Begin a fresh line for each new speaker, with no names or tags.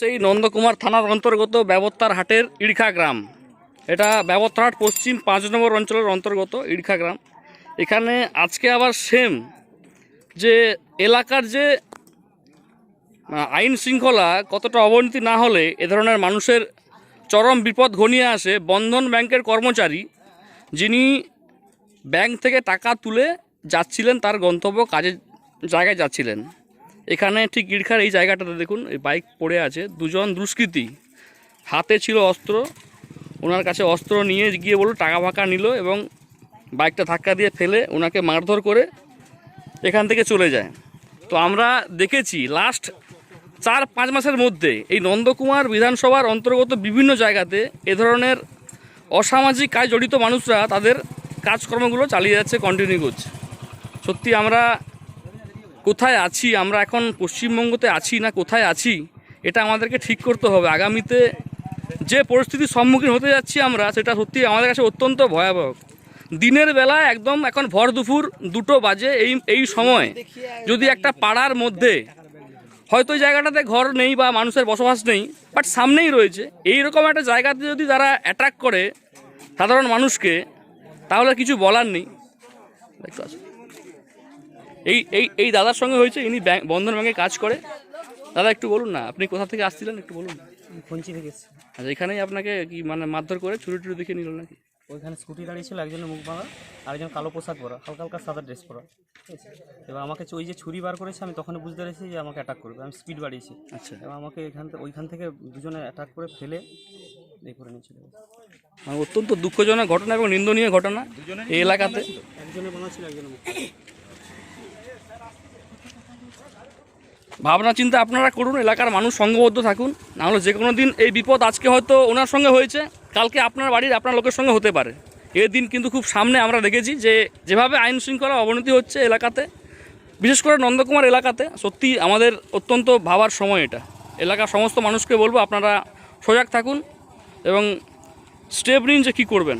সেই নন্দকুমার থানার অন্তর্গত ব্যবত্তার হাটের ইড়খা গ্রাম। এটা ব্যবত্তার হাট পশ্চিম পাঁচ নম্বর অঞ্চলের অন্তর্গত ইড়খা গ্রাম। এখানে আজকে আবার সেম যে এলাকার যে আইন শৃঙ্খলা কতটা অবনতি না হলে এ ধরনের মানুষের চরম বিপদ ঘনিয়ে আসে বন্ধন ব্যাংকের কর্মচারী যিনি ব্যাংক থেকে টাকা তুলে যাচ্ছিলেন, তার গন্তব্য কাজের জায়গায় যাচ্ছিলেন। এখানে ঠিক ইড়খার এই জায়গাটাতে দেখুন, এই বাইক পড়ে আছে। দুজন দুষ্কৃতী। হাতে ছিল অস্ত্র, ওনার কাছে অস্ত্র নিয়ে গিয়ে বলল, টাকা ফাঁকা নিল এবং বাইকটা ধাক্কা দিয়ে ফেলে ওনাকে মারধর করে এখান থেকে চলে যায়। তো আমরা দেখেছি লাস্ট চার, পাঁচ মাসের মধ্যে এই নন্দকুমার বিধানসভার অন্তর্গত বিভিন্ন জায়গাতে এ ধরনের অসামাজিক কাজ জড়িত মানুষরা তাদের কাজকর্মগুলো চালিয়ে যাচ্ছে কন্টিনিউ করছে। সত্যি আমরা কোথায় আছি? আমরা এখন পশ্চিমবঙ্গতে আছি না কোথায় আছি? এটা আমাদেরকে ঠিক করতে হবে। আগামীতে যে পরিস্থিতির সম্মুখীন হতে যাচ্ছি আমরা, সেটা সত্যি আমাদের কাছে অত্যন্ত ভয়াবহ। দিনের বেলা একদম এখন ভর দুপুর দুটো বাজে এই এই সময়। যদি একটা পাড়ার মধ্যে হয়তো ওই জায়গাটাতে ঘর নেই বা মানুষের বসবাস নেই বাট সামনেই রয়েছে এই রকম একটা জায়গাতে যদি তারা অ্যাট্রাক করে সাধারণ মানুষকে, তাহলে কিছু বলার নেই। দেখতে। এই এই এই দাদার সঙ্গে হয়েছে ইনি ব্যাংক বন্ধন ব্যাংকে কাজ করে। দাদা একটু বলুন না আপনি কোথা থেকে আসছিলেন? একটু বলুন
ফোনচি থেকে এসেছি।
আচ্ছা এখানেই আপনাকে কি মানে মারধর করে ছুরি টুরি দেখে নিল নাকি?
ওইখানে স্কুটি দাঁড়িয়ে ছিল একজনের মুখ ভাঙা আরেকজন কালো পোশাক পরা হালকা হালকা সাদা ড্রেস পরা। এবার আমাকে ওই যে ছুরি বার করেছে আমি তখন বুঝতে পেরেছি যে আমাকে অ্যাটাক করবে। আমি স্পিড বাড়িয়েছি।
আচ্ছা।
এবং আমাকে এখান থেকে ওইখান থেকে দুজনে অ্যাটাক করে ফেলে এই করে নিয়েছিল
মানে অত্যন্ত দুঃখজনক ঘটনা এবং নিন্দনীয় ঘটনা এই এলাকাতে।
একজনের বাংলা ছিল একজনের
ভাবনা চিন্তা আপনারা করুন, এলাকার মানুষ সঙ্গবদ্ধ থাকুন, নাহলে যে কোনো দিন এই বিপদ আজকে হয়তো ওনার সঙ্গে হয়েছে, কালকে আপনার বাড়ির আপনার লোকের সঙ্গে হতে পারে। এই দিন কিন্তু খুব সামনে আমরা দেখেছি যে যেভাবে আইন শৃঙ্খলা অবনতি হচ্ছে এলাকাতে, বিশেষ করে নন্দকুমার এলাকাতে, সত্যি আমাদের অত্যন্ত ভাবার সময় এটা। এলাকার সমস্ত মানুষকে বলব আপনারা সজাগ থাকুন এবং স্টেপ নিন যে কী করবেন।